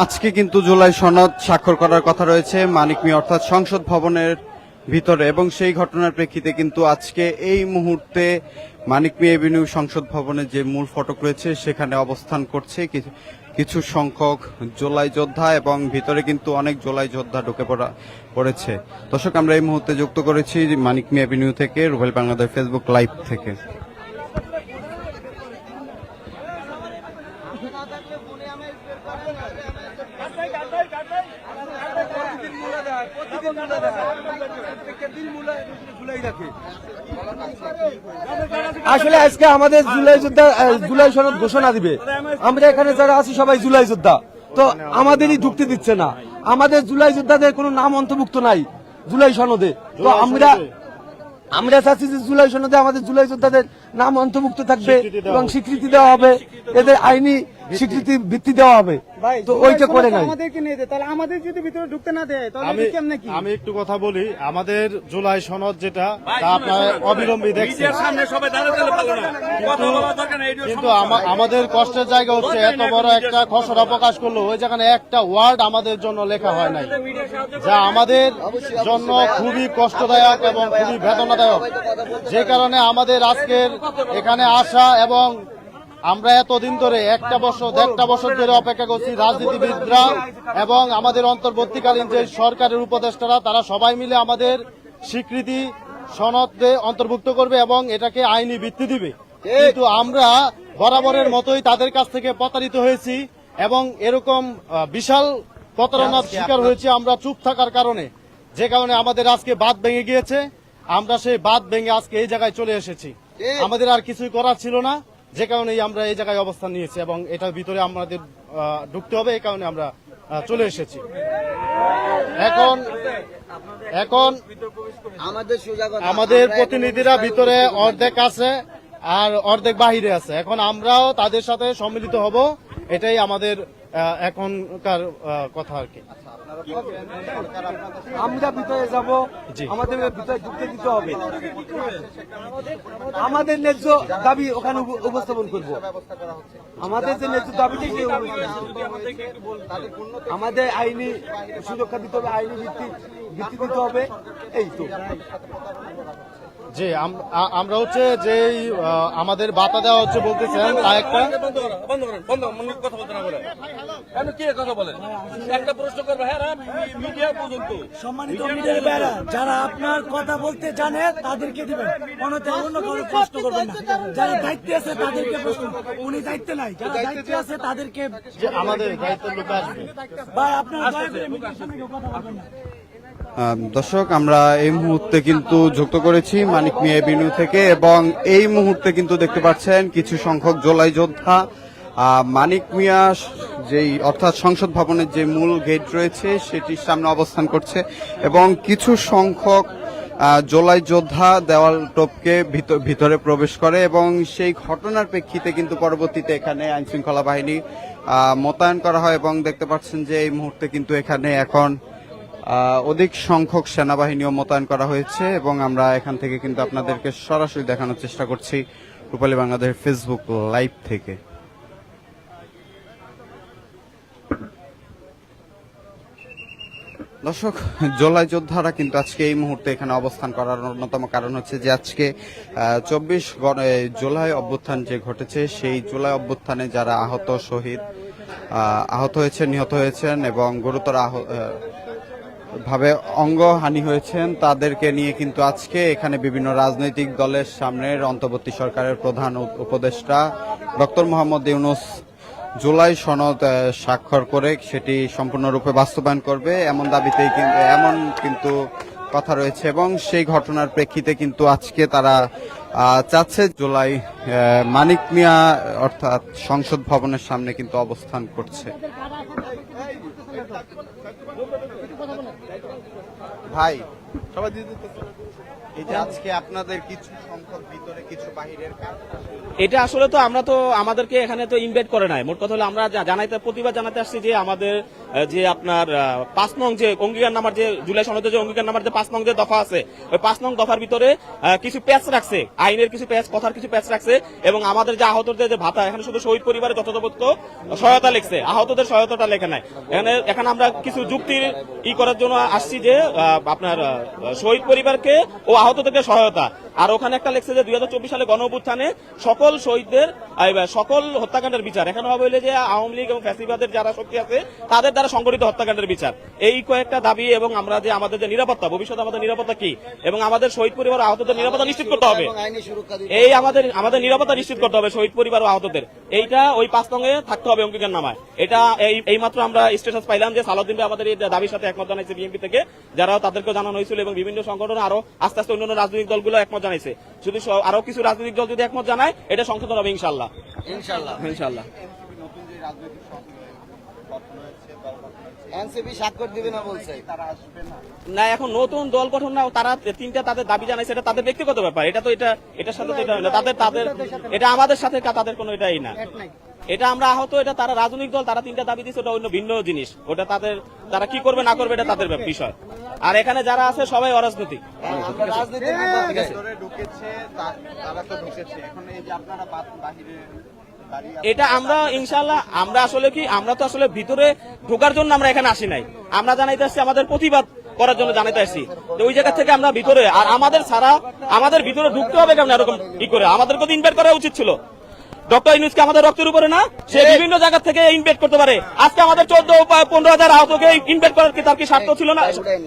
আজকে কিন্তু জুলাই সনদ স্বাক্ষর করার কথা রয়েছে মানিক মিয়া, অর্থাৎ সংসদ ভবনের ভিতরে। এবং সেই ঘটনার প্রেক্ষিতে কিন্তু আজকে এই মুহূর্তে মানিক মিয়া এভিনিউ সংসদ ভবনের যে মূল ফটক রয়েছে, সেখানে অবস্থান করছে কিছু- সংখ্যক জোলাই যোদ্ধা এবং ভিতরে কিন্তু অনেক জোলাই যোদ্ধা ঢুকে পড়া পড়েছে। দর্শক, আমরা এই মুহূর্তে যুক্ত করেছি মানিক মিয়া এভিনিউ থেকে, রুবেল বাংলাদেশ ফেসবুক লাইভ থেকে। আসলে আজকে আমাদের জুলাই যোদ্ধা জুলাই সনদ ঘোষণা দিবে। আমরা এখানে যারা আছি সবাই জুলাই যোদ্ধা। তো আমাদেরই ঢুকতে দিচ্ছে না। আমাদের জুলাই যোদ্ধাদের কোনো নাম অন্তর্ভুক্ত নাই জুলাই সনদে। তো আমরা আমরা চাচ্ছি যে জুলাই সনদে আমাদের জুলাই যোদ্ধাদের নাম অন্তর্ভুক্ত থাকবে এবং স্বীকৃতি দেওয়া হবে। এদের আইনি স্বীকৃতি ভিত্তি দেওয়া হবে। তো ওইটা করে নাই। আমাদেরকে নিয়ে তাহলে আমাদের যদি ভিতরে ঢুকতে না দেয় তাহলে আমি কেমনে কি? আমি একটু কথা বলি আমাদের জুলাই সনদ যেটা তা আপনার অবিলম্বী দেখছেন। কিন্তু আমাদের কষ্টের জায়গা হচ্ছে এত বড় একটা খসড়া প্রকাশ করল ওই যেখানে একটা ওয়ার্ড আমাদের জন্য লেখা হয় নাই। যা আমাদের জন্য খুবই কষ্টদায়ক এবং খুবই বেদনাদায়ক। যে কারণে আমাদের আজকের এখানে আসা এবং আমরা এতদিন ধরে একটা বছর দেড়টা বছর ধরে অপেক্ষা করছি রাজনীতিবিদরা এবং আমাদের অন্তর্বর্তীকালীন যে সরকারের উপদেষ্টারা তারা সবাই মিলে আমাদের স্বীকৃতি সনদে অন্তর্ভুক্ত করবে এবং এটাকে আইনি ভিত্তি দিবে। কিন্তু আমরা বরাবরের মতোই তাদের কাছ থেকে প্রতারিত হয়েছি এবং এরকম বিশাল প্রতারণার শিকার হয়েছে আমরা চুপ থাকার কারণে। যে কারণে আমাদের আজকে বাদ ভেঙে গিয়েছে। আমরা সেই বাদ ভেঙে আজকে এই জায়গায় চলে এসেছি। আমাদের আর কিছুই করার ছিল না। যে কারণে আমরা এই জায়গায় অবস্থান নিয়েছি এবং এটার ভিতরে আমাদের ঢুকতে হবে এই কারণে আমরা চলে এসেছি। এখন এখন আমাদের আমাদের প্রতিনিধিরা ভিতরে অর্ধেক আছে আর অর্ধেক বাহিরে আছে। এখন আমরাও তাদের সাথে সম্মিলিত হব এটাই আমাদের এখনকার কথা আর কি। আমরা ভিতরে যাব। আমাদের ভিতরে ঢুকতে দিতে হবে। আমাদের ন্যায্য দাবি ওখানে উপস্থাপন করব। আমাদের যে ন্যায্য দাবি আমাদের আইনি সুরক্ষা দিতে হবে আইনি ভিত্তি ভিত্তি দিতে হবে। এই তো। জি আমরা হচ্ছে যে আমাদের বাতা দেওয়া হচ্ছে তা একটা বন্ধ করেন বন্ধ কথা বলতে না বলে কেন কি কথা বলেন? একটা প্রশ্ন করবে হ্যাঁ মিডিয়া পর্যন্ত। সম্মানিত মিডিয়ার বাইরা যারা আপনার কথা বলতে জানে তাদেরকে দিবেন। অন্যথা অন্য কারও প্রশ্ন করবেন না। যারা দায়িত্বে আছে তাদেরকে প্রশ্ন উনি দায়িত্বে নাই। যারা দায়িত্বে আছে তাদেরকে আমাদের দায়িত্বের লোক আসবে। ভাই আপনার কথা বলবেন না। দর্শক, আমরা এই মুহূর্তে কিন্তু যুক্ত করেছি মানিক মিয়া এভিনিউ থেকে এবং এই মুহূর্তে কিন্তু দেখতে পাচ্ছেন কিছু সংখ্যক জোলাই যোদ্ধা। মানিক মিয়া যেই, অর্থাৎ সংসদ ভবনের যে মূল গেট রয়েছে, সেটির সামনে অবস্থান করছে এবং কিছু সংখ্যক জোলাই যোদ্ধা দেওয়াল টোপকে ভিত- ভিতরে প্রবেশ করে এবং সেই ঘটনার প্রেক্ষিতে কিন্তু পরবর্তীতে এখানে আইন শৃঙ্খলা বাহিনী মোতায়েন করা হয় এবং দেখতে পাচ্ছেন যে এই মুহূর্তে কিন্তু এখানে এখন অধিক সংখ্যক সেনাবাহিনীও মোতায়েন করা হয়েছে এবং আমরা এখান থেকে কিন্তু আপনাদেরকে সরাসরি দেখানোর চেষ্টা করছি রূপালী বাংলাদেশ ফেসবুক লাইভ থেকে। দর্শক জোলাই যোদ্ধারা কিন্তু আজকে এই মুহূর্তে এখানে অবস্থান করার অন্যতম কারণ হচ্ছে যে আজকে চব্বিশ জুলাই অভ্যুত্থান যে ঘটেছে সেই জুলাই অভ্যুত্থানে যারা আহত শহীদ আহত হয়েছেন নিহত হয়েছেন এবং গুরুতর আহ, ভাবে অঙ্গহানি হয়েছেন, তাদেরকে নিয়ে কিন্তু আজকে এখানে বিভিন্ন রাজনৈতিক দলের সামনের অন্তর্বর্তী সরকারের প্রধান উপ- উপদেষ্টা ডক্টর মোহাম্মদ ইউনুস জুলাই সনদ স্বাক্ষর করে সেটি সম্পূর্ণরূপে বাস্তবায়ন করবে। এমন দাবিতেই কিন্তু এমন কিন্তু কথা রয়েছে এবং সেই ঘটনার প্রেক্ষিতে কিন্তু আজকে তারা চাচ্ছে জুলাই মানিক মিয়া অর্থাৎ সংসদ ভবনের সামনে কিন্তু অবস্থান করছে। ভাই সবাই দিয়ে দিতেছে। এটা আসলে তো আমরা তো আমাদেরকে এখানে তো ইনভাইট করে নাই। মোট কথা হলো আমরা জানাইতে প্রতিবাদ জানাতে আসছি যে আমাদের যে আপনার পাঁচ নং যে অঙ্গীকার নামার যে, জুলাই সনদে যে অঙ্গীকার নামার যে পাঁচ নং যে দফা আছে, ওই পাঁচ নং দফার ভিতরে কিছু প্যাচ রাখছে, আইনের কিছু প্যাচ কথার কিছু প্যাচ রাখছে, এবং আমাদের যে আহতদের যে ভাতা, এখানে শুধু শহীদ পরিবারের যথাযথ সহায়তা লিখছে, আহতদের সহায়তাটা লেখে নাই। এখানে এখানে আমরা কিছু যুক্তির ই করার জন্য আসছি যে আপনার শহীদ পরিবারকে ও আহতদেরকে সহায়তা। আর ওখানে একটা লেখছে যে দুই সালে গণ সকল শহীদদের সকল হত্যাকাণ্ডের বিচার। এখানে হবে যে আওয়ামী লীগ এবং ফ্যাসিবাদের যারা শক্তি আছে তাদের দ্বারা সংগঠিত হত্যাকাণ্ডের বিচার। এই কয়েকটা দাবি এবং আমরা যে আমাদের যে নিরাপত্তা ভবিষ্যতে আমাদের নিরাপত্তা কি? এবং আমাদের শহীদ পরিবার আহতদের নিরাপত্তা নিশ্চিত করতে হবে। এই আমাদের আমাদের নিরাপত্তা নিশ্চিত করতে হবে শহীদ পরিবার ও আহতদের। এইটা ওই পাঁচ সঙ্গে থাকতে হবে অঙ্গীকার নামায়। এটা এই এই মাত্র আমরা স্টেটাস পাইলাম যে সালাউদ্দিন ভাই আমাদের এই দাবির সাথে একমত জানাইছে বিএনপি থেকে। যারা তাদেরকে জানানো হয়েছিল এবং বিভিন্ন সংগঠন আরও আস্তে আস্তে অন্যান্য রাজনৈতিক দলগুলো একমত জানাইছে। স- আরও কিছু রাজনৈতিক দল যদি একমত জানায় এটা সংশোধন হবে ইনশাল্লাহ ইনশাল্লাহ ইনশাল্লাহ এনসিপি স্বাক্ষর দিবে না বলছে। তারা আসবে না না এখন নতুন দল গঠন না তারা তিনটা তাদের দাবি জানাইছে এটা তাদের ব্যক্তিগত ব্যাপার। এটা তো এটা এটার সাথে তো এটা না। তাদের তাদের এটা আমাদের সাথে তাদের কোনো এটাই না। এটা আমরা আহত এটা তারা রাজনৈতিক দল তারা তিনটা দাবি দিচ্ছে ওটা অন্য ভিন্ন জিনিস। ওটা তাদের তারা কি করবে না করবে এটা তাদের বিষয়। আর এখানে যারা আছে, সবাই অরাজনৈতিক। এটা আমরা ইনশাল্লাহ আমরা আসলে কি, আমরা তো আসলে ভিতরে ঢোকার জন্য আমরা এখানে আসি নাই। আমরা জানাইতে আসছি, আমাদের প্রতিবাদ করার জন্য জানাইতে আসছি। তো ওই জায়গা থেকে আমরা ভিতরে, আর আমাদের সারা আমাদের ভিতরে ঢুকতে হবে কেমন? এরকম ই করে। আমাদেরকে তো ইনভাইট করা উচিত ছিল। ডক্টর ইউনুসকে আমাদের রক্তের উপরে না? সে বিভিন্ন জায়গা থেকে ইনভাইট করতে পারে। আজকে আমাদের চোদ্দ পনেরো হাজার আহতকে ইনভাইট করার কি তার কি স্বার্থ ছিল না?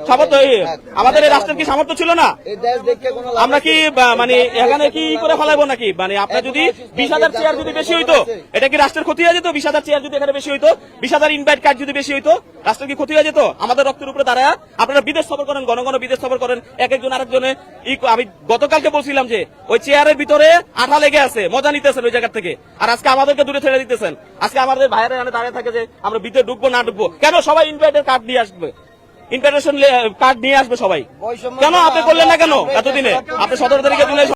সামর্থ্য আমাদের এই রাষ্ট্রের কি সামর্থ্য ছিল না? আমরা কি মানে এখানে কি করে ফেলাবো নাকি? মানে আপনার যদি বিশ হাজার চেয়ার যদি বেশি হইতো এটা কি রাষ্ট্রের ক্ষতি হয়ে যেত? বিশ হাজার চেয়ার যদি এখানে বেশি হইতো বিশ হাজার ইনভাইট কার্ড যদি বেশি হইতো রাষ্ট্রের কি ক্ষতি হয়ে যেত? আমাদের রক্তের উপরে দাঁড়ায় আপনারা বিদেশ সফর করেন ঘন ঘন বিদেশ সফর করেন এক একজন আরেকজনে আমি গতকালকে বলছিলাম যে ওই চেয়ারের ভিতরে আঠা লেগে আছে মজা নিতেছেন ওই জায়গা থেকে। আর আজকে আমাদেরকে দূরে ছেড়ে দিতেছেন। আজকে আমাদের ভাইয়েরা এখানে দাঁড়িয়ে থাকে যে আমরা বিদ্যুৎ ঢুকবো না ঢুকবো। কেন সবাই ইনভাইটের কার্ড নিয়ে আসবে? ইনভাইটেশন কার্ড নিয়ে আসবে সবাই। কেন আপনি করলেন না কেন এতদিনে? আপনি সতেরো তারিখে